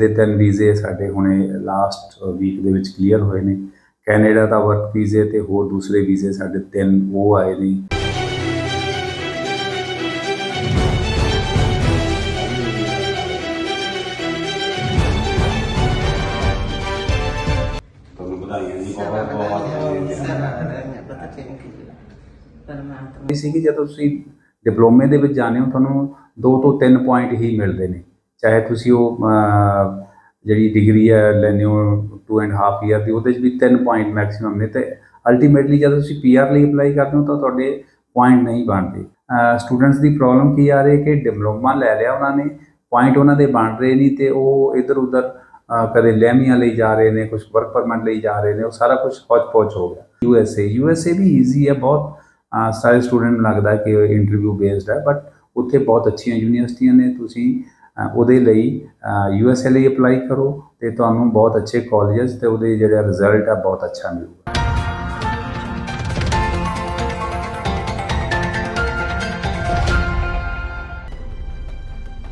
ਦੇ ਤਿੰਨ ਵੀਜ਼ੇ ਸਾਡੇ ਹੁਣੇ ਲਾਸਟ ਵੀਕ ਦੇ ਵਿੱਚ ਕਲੀਅਰ ਹੋਏ ਨੇ। ਕੈਨੇਡਾ ਦਾ ਵਰਕ ਵੀਜ਼ੇ ਤੇ ਹੋਰ ਦੂਸਰੇ ਵੀਜ਼ੇ ਸਾਡੇ ਤਿੰਨ ਉਹ ਆਏ ਨੇ। ਇਹ ਸੀ ਕਿ ਜਦੋਂ ਤੁਸੀਂ ਡਿਪਲੋਮੇ ਦੇ ਵਿੱਚ ਜਾਂਦੇ ਹੋ ਤੁਹਾਨੂੰ 2 ਤੋਂ 3 ਪੁਆਇੰਟ ਹੀ ਮਿਲਦੇ ਨੇ। ਚਾਹੇ ਤੁਸੀਂ ਉਹ ਜਿਹੜੀ ਡਿਗਰੀ ਹੈ, ਲੈਂਦੇ ਹੋ 2 ਐਂਡ ਹਾਫ ਈਅਰ ਦੀ, ਉਹਦੇ 'ਚ ਵੀ 3 ਪੁਆਇੰਟ ਮੈਕਸਿਮਮ ਨੇ। ਤੇ ਅਲਟੀਮੇਟਲੀ ਜਦ ਤੁਸੀਂ ਪੀਆਰ ਲਈ ਅਪਲਾਈ ਕਰਦੇ ਹੋ ਤਾਂ ਤੁਹਾਡੇ ਪੁਆਇੰਟ ਨਹੀਂ ਬਣਦੇ। ਸਟੂਡੈਂਟਸ ਦੀ ਪ੍ਰੋਬਲਮ ਕੀ ਆ ਰਹੀ ਹੈ ਕਿ ਡਿਪਲੋਮਾ ਲੈ ਲਿਆ ਉਹਨਾਂ ਨੇ ਪੁਆਇੰਟ ਉਹਨਾਂ ਦੇ ਬਣ ਰਹੇ ਨਹੀਂ ਤੇ ਉਹ ਇੱਧਰ ਉੱਧਰ ਕਦੇ ਲੈਮੀਆਂ ਲਈ ਜਾ ਰਹੇ ਨੇ ਕੁਝ ਵਰਕ ਪਰਮਿਟ ਲਈ ਜਾ ਰਹੇ ਨੇ, ਉਹ ਸਾਰਾ ਕੁਝ ਪਹੁੰਚ ਹੋ ਗਿਆ। U S A U S A we easy ਹੈ, ਬਹੁਤ ਸਾਰੇ ਸਟੂਡੈਂਟ ਨੂੰ ਲੱਗਦਾ ਕਿ ਇੰਟਰਵਿਊ ਬੇਸਡ ਹੈ ਬਟ ਉੱਥੇ ਬਹੁਤ ਅੱਛੀਆਂ ਯੂਨੀਵਰਸਿਟੀਆਂ ਨੇ, ਤੁਸੀਂ ਉਹਦੇ ਲਈ ਯੂ ਐਸ ਏ ਲਈ ਅਪਲਾਈ ਕਰੋ ਤੇ ਤੁਹਾਨੂੰ ਬਹੁਤ ਅੱਛੇ ਕਾਲਜਸ ਤੇ ਉਹਦੇ ਜਿਹੜਾ ਰਿਜ਼ਲਟ ਆ ਬਹੁਤ ਅੱਛਾ ਮਿਲੂਗਾ।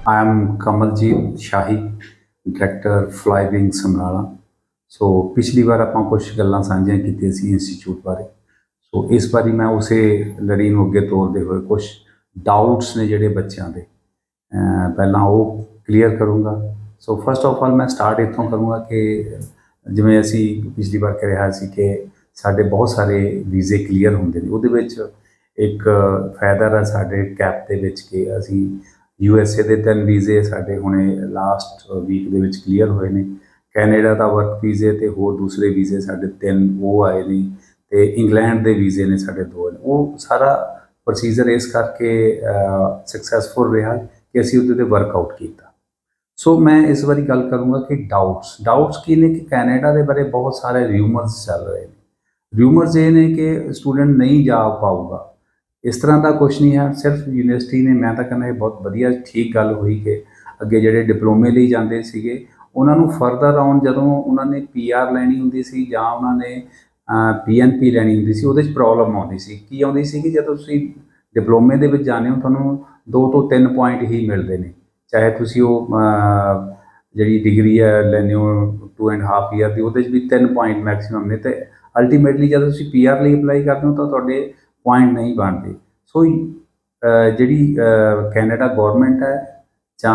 I am Kamaljeet Shahi director Flywing Samrala so ਪਿਛਲੀ ਵਾਰ ਆਪਾਂ ਕੁਝ ਗੱਲਾਂ ਸਾਂਝੀਆਂ ਕੀਤੀਆਂ ਸੀ ਇੰਸਟੀਚਿਊਟ ਬਾਰੇ। ਸੋ ਇਸ ਵਾਰੀ ਮੈਂ ਉਸੇ ਲੜੀ ਨੂੰ ਅੱਗੇ ਤੋਰਦੇ ਹੋਏ ਕੁਝ ਡਾਊਟਸ ਨੇ ਜਿਹੜੇ ਬੱਚਿਆਂ ਦੇ। ਪਹਿਲਾਂ ਉਹ ਕਲੀਅਰ ਕਰੂੰਗਾ। ਸੋ ਫਸਟ ਆਫ ਆਲ ਮੈਂ ਸਟਾਰਟ ਇੱਥੋਂ ਕਰੂੰਗਾ ਕਿ ਜਿਵੇਂ ਅਸੀਂ ਪਿਛਲੀ ਵਾਰ ਕਰ ਰਿਹਾ ਸੀ ਕਿ ਸਾਡੇ ਬਹੁਤ ਸਾਰੇ ਵੀਜ਼ੇ ਕਲੀਅਰ ਹੁੰਦੇ ਨੇ। ਉਹਦੇ ਵਿੱਚ ਇੱਕ ਫਾਇਦਾ ਹੈ ਸਾਡੇ ਕੈਪ ਦੇ ਵਿੱਚ ਕਿ ਅਸੀਂ ਯੂ ਐਸ ਏ ਦੇ ਤਿੰਨ ਵੀਜ਼ੇ ਸਾਡੇ ਹੁਣੇ ਲਾਸਟ ਵੀਕ ਦੇ ਵਿੱਚ ਕਲੀਅਰ ਹੋਏ ਨੇ। ਕੈਨੇਡਾ ਦਾ ਵਰਕ ਵੀਜ਼ੇ ਤੇ ਹੋਰ ਦੂਸਰੇ ਵੀਜ਼ੇ ਸਾਡੇ ਤਿੰਨ ਉਹ ਆਏ ਨੇ ਤੇ ਇੰਗਲੈਂਡ ਦੇ ਵੀਜ਼ੇ ਨੇ ਸਾਡੇ ਦੋ ਨੇ। ਉਹ ਸਾਰਾ ਪ੍ਰੋਸੀਜਰ ਇਸ ਕਰਕੇ ਸਕਸੈਸਫੁਲ ਰਿਹਾ। ਕਿ ਅਸੀਂ ਉਹਦੇ ਤੇ ਵਰਕਆਊਟ ਕੀਤਾ। ਸੋ ਮੈਂ ਇਸ ਵਾਰੀ ਗੱਲ ਕਰੂੰਗਾ ਕਿ ਡਾਊਟਸ ਡਾਊਟਸ ਕੀ ਨੇ ਕਿ ਕੈਨੇਡਾ ਦੇ ਬਾਰੇ ਬਹੁਤ ਸਾਰੇ ਰਿਊਮਰਸ ਚੱਲ ਰਹੇ ਨੇ। ਰਿਊਮਰਸ ਇਹ ਨੇ ਕਿ ਸਟੂਡੈਂਟ ਨਹੀਂ ਜਾ ਪਾਊਗਾ। ਇਸ ਤਰ੍ਹਾਂ ਦਾ ਕੁਝ ਨਹੀਂ ਹੈ, ਸਿਰਫ ਯੂਨੀਵਰਸਿਟੀ ਨੇ, ਮੈਂ ਤਾਂ ਕਹਿੰਦਾ ਇਹ ਬਹੁਤ ਵਧੀਆ, ਠੀਕ ਗੱਲ ਹੋਈ ਕਿ ਅੱਗੇ ਜਿਹੜੇ ਡਿਪਲੋਮੇ ਲਈ ਜਾਂਦੇ ਸੀਗੇ, ਉਹਨਾਂ ਨੂੰ ਫਰਦਰ ਆਉਣ ਜਦੋਂ ਉਹਨਾਂ ਨੇ ਪੀਆਰ ਲੈਣੀ ਹੁੰਦੀ ਸੀ ਜਾਂ ਉਹਨਾਂ ਨੇ ਪੀਐਨਪੀ ਲੈਣੀ ਹੁੰਦੀ ਸੀ, ਉਹਦੇ 'ਚ ਪ੍ਰੋਬਲਮ ਆਉਂਦੀ ਸੀ। ਕੀ ਆਉਂਦੀ ਸੀ ਕਿ ਜਦੋਂ ਤੁਸੀਂ ਡਿਪਲੋਮੇ ਦੇ ਵਿੱਚ ਜਾਂਦੇ ਹੋ, ਤੁਹਾਨੂੰ 2 ਤੋਂ 3 ਪੁਆਇੰਟ ਹੀ ਮਿਲਦੇ ਨੇ। ਚਾਹੇ ਤੁਸੀਂ ਉਹ ਜਿਹੜੀ ਡਿਗਰੀ ਹੈ, ਲੈਂਦੇ ਹੋ 2 ਐਂਡ ਹਾਫ ਇਅਰ ਦੀ, ਉਹਦੇ 'ਚ ਵੀ 3 ਪੁਆਇੰਟ ਮੈਕਸਿਮਮ ਨੇ ਤੇ ਅਲਟੀਮੇਟਲੀ ਜਦ ਤੁਸੀਂ ਪੀਆਰ ਲਈ ਅਪਲਾਈ ਕਰਦੇ ਹੋ ਤਾਂ ਤੁਹਾਡੇ ਪੁਆਇੰਟ ਨਹੀਂ ਬਣਦੇ। ਸੋ ਜਿਹੜੀ ਕੈਨੇਡਾ ਗਵਰਨਮੈਂਟ ਹੈ, ਜਾਂ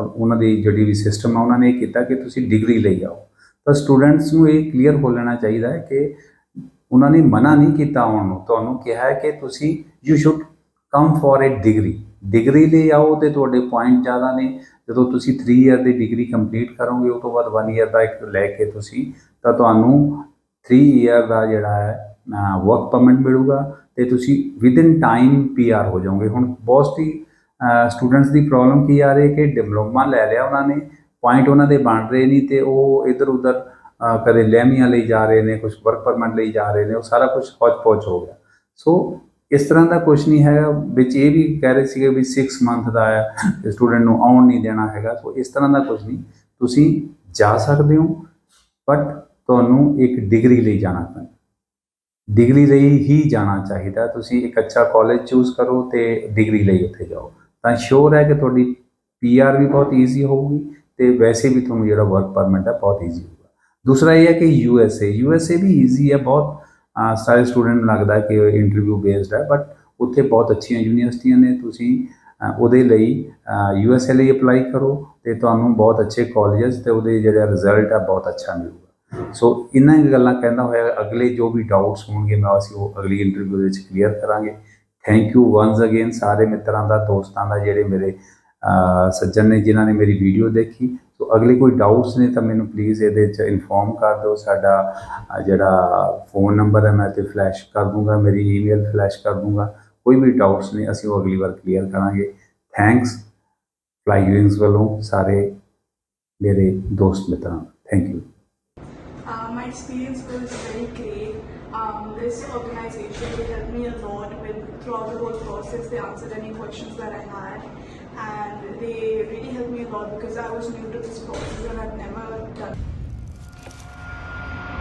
ਉਹਨਾਂ ਦੀ ਜਿਹੜੀ ਵੀ ਸਿਸਟਮ ਆ, ਉਹਨਾਂ ਨੇ ਇਹ ਕੀਤਾ ਕਿ ਤੁਸੀਂ ਡਿਗਰੀ ਲਈ ਆਓ। ਤਾਂ ਸਟੂਡੈਂਟਸ ਨੂੰ ਇਹ ਕਲੀਅਰ ਹੋ ਲੈਣਾ ਚਾਹੀਦਾ ਹੈ ਕਿ ਉਹਨਾਂ ਨੇ ਮਨਾ ਨਹੀਂ ਕੀਤਾ ਆਉਣ ਨੂੰ। ਤੁਹਾਨੂੰ ਕਿਹਾ ਹੈ ਕਿ ਤੁਸੀਂ you should come for a degree degree ਲਈ ਆਓ ਤੇ ਤੁਹਾਡੇ ਪੁਆਇੰਟ ਜ਼ਿਆਦਾ ਨੇ। ਜਦੋਂ ਤੁਸੀਂ 3 ਇਅਰ ਦੀ ਡਿਗਰੀ ਕੰਪਲੀਟ ਕਰੋਗੇ ਉਸ ਤੋਂ ਬਾਅਦ 1 ਇਅਰ ਦਾ ਇੱਕ ਲੈ ਕੇ ਤੁਸੀਂ, ਤਾਂ ਤੁਹਾਨੂੰ 3 ਇਅਰ ਦਾ ਜਿਹੜਾ ਹੈ ਵਰਕ ਪਰਮਿਟ ਮਿਲੂਗਾ ਤੇ ਤੁਸੀਂ ਵਿਦਿਨ ਟਾਈਮ ਪੀਆਰ ਹੋ ਜਾਓਗੇ। ਹੁਣ ਬਹੁਤ ਸੀ ਸਟੂਡੈਂਟਸ ਦੀ ਪ੍ਰੋਬਲਮ ਕੀ ਆ ਰਹੀ ਹੈ ਕਿ ਡਿਪਲੋਮਾ ਲੈ ਲਿਆ ਉਹਨਾਂ ਨੇ। ਪੁਆਇੰਟ ਉਹਨਾਂ ਦੇ ਬਣ ਰਹੇ ਨਹੀਂ ਤੇ ਉਹ ਇਧਰ ਉਧਰ ਕਦੇ ਲੈਮੀਆਂ ਲਈ ਜਾ ਰਹੇ ਨੇ ਕੁਝ ਵਰਕ ਪਰਮਿਟ ਲਈ ਜਾ ਰਹੇ ਨੇ, ਉਹ ਸਾਰਾ ਕੁਝ ਪਹੁੰਚ ਹੋ ਗਿਆ। ਸੋ ਇਸ ਤਰ੍ਹਾਂ ਦਾ ਕੁਝ ਨਹੀਂ ਹੈਗਾ, ਵਿੱਚ ਇਹ ਵੀ ਕਹਿ ਰਹੇ ਸੀਗੇ ਵੀ 6 ਮੰਥ ਦਾ ਹੈ ਸਟੂਡੈਂਟ ਨੂੰ ਆਉਣ ਨਹੀਂ ਦੇਣਾ ਹੈਗਾ। ਸੋ ਇਸ ਤਰ੍ਹਾਂ ਦਾ ਕੁਝ ਨਹੀਂ। ਤੁਸੀਂ ਜਾ ਸਕਦੇ ਹੋ ਬਟ ਤੁਹਾਨੂੰ ਇੱਕ ਡਿਗਰੀ ਲਈ ਜਾਣਾ ਪੈਂਦਾ ਡਿਗਰੀ ਲਈ ਹੀ ਜਾਣਾ ਚਾਹੀਦਾ। ਤੁਸੀਂ ਇੱਕ ਅੱਛਾ ਕਾਲਜ ਚੂਜ਼ ਕਰੋ ਤੇ ਡਿਗਰੀ ਲਈ ਉੱਥੇ ਜਾਓ। ਤਾਂ ਸ਼ੋਰ ਹੈ ਕਿ ਤੁਹਾਡੀ ਪੀਆਰ ਵੀ ਬਹੁਤ ਈਜ਼ੀ ਹੋਊਗੀ ਤੇ ਵੈਸੇ ਵੀ ਤੁਹਾਨੂੰ ਜਿਹੜਾ ਵਰਕ ਪਰਮਿਟ ਹੈ ਬਹੁਤ ਈਜ਼ੀ ਹੋਊਗਾ ਦੂਸਰਾ ਇਹ ਹੈ ਕਿ U S A U S A we easy ਹੈ, ਬਹੁਤ, ਅਹ, ਸਾਰੇ ਸਟੂਡੈਂਟ ਨੂੰ ਲੱਗਦਾ ਕਿ ਇੰਟਰਵਿਊ ਬੇਸਡ ਹੈ ਬਟ ਉੱਥੇ ਬਹੁਤ ਅੱਛੀਆਂ ਯੂਨੀਵਰਸਿਟੀਆਂ ਨੇ, ਤੁਸੀਂ, ਅਹ, ਉਹਦੇ ਲਈ ਯੂ ਐਸ ਏ ਲਈ ਅਪਲਾਈ ਕਰੋ ਤੇ ਤੁਹਾਨੂੰ ਬਹੁਤ ਅੱਛੇ ਕਾਲਜਸ ਤੇ ਉਹਦੇ ਜਿਹੜਾ ਰਿਜ਼ਲਟ ਆ ਬਹੁਤ ਅੱਛਾ ਮਿਲੂਗਾ। ਸੋ ਇਹਨਾਂ ਗੱਲਾਂ ਕਹਿੰਦਾ ਹੋਇਆ, ਅਗਲੇ ਜੋ ਵੀ ਡਾਊਟਸ ਹੋਣਗੇ, ਮੈਂ ਅਸੀਂ ਉਹ ਅਗਲੀ ਇੰਟਰਵਿਊ ਦੇ ਵਿੱਚ ਕਲੀਅਰ ਕਰਾਂਗੇ। ਥੈਂਕ ਯੂ ਵਾਂਸ ਅਗੇਨ ਸਾਰੇ ਮਿੱਤਰਾਂ ਦਾ, ਦੋਸਤਾਂ ਦਾ, ਜਿਹੜੇ ਮੇਰੇ ਸੱਜਣ ਨੇ ਜਿਨ੍ਹਾਂ ਨੇ ਮੇਰੀ ਵੀਡੀਓ ਦੇਖੀ। ਸੋ ਅਗਲੇ ਕੋਈ ਡਾਊਟਸ ਨੇ ਤਾਂ ਮੈਨੂੰ ਪਲੀਜ਼ ਇਹਦੇ 'ਚ ਇਨਫੋਰਮ ਕਰ ਦਿਓ। ਸਾਡਾ ਜਿਹੜਾ ਫੋਨ ਨੰਬਰ ਹੈ, ਮੈਂ ਤੇ ਫਲੈਸ਼ ਕਰ ਦੂੰਗਾ। ਮੇਰੀ ਈਮੇਲ ਫਲੈਸ਼ ਕਰ ਦੂੰਗਾ। ਕੋਈ ਵੀ ਡਾਊਟਸ ਨੇ, ਅਸੀਂ ਉਹ ਅਗਲੀ ਵਾਰ ਕਲੀਅਰ ਕਰਾਂਗੇ। ਥੈਂਕਸ ਫਲਾਈ ਵਿੰਗਸ ਵੱਲੋਂ ਸਾਰੇ ਮੇਰੇ ਦੋਸਤ ਮਿੱਤਰਾਂ thank you uh, my experience was very great. Um, this organization they helped me a lot with throughout the whole process. They answered any questions that I had, and they really helped me a lot because I was new to this process and I've never done.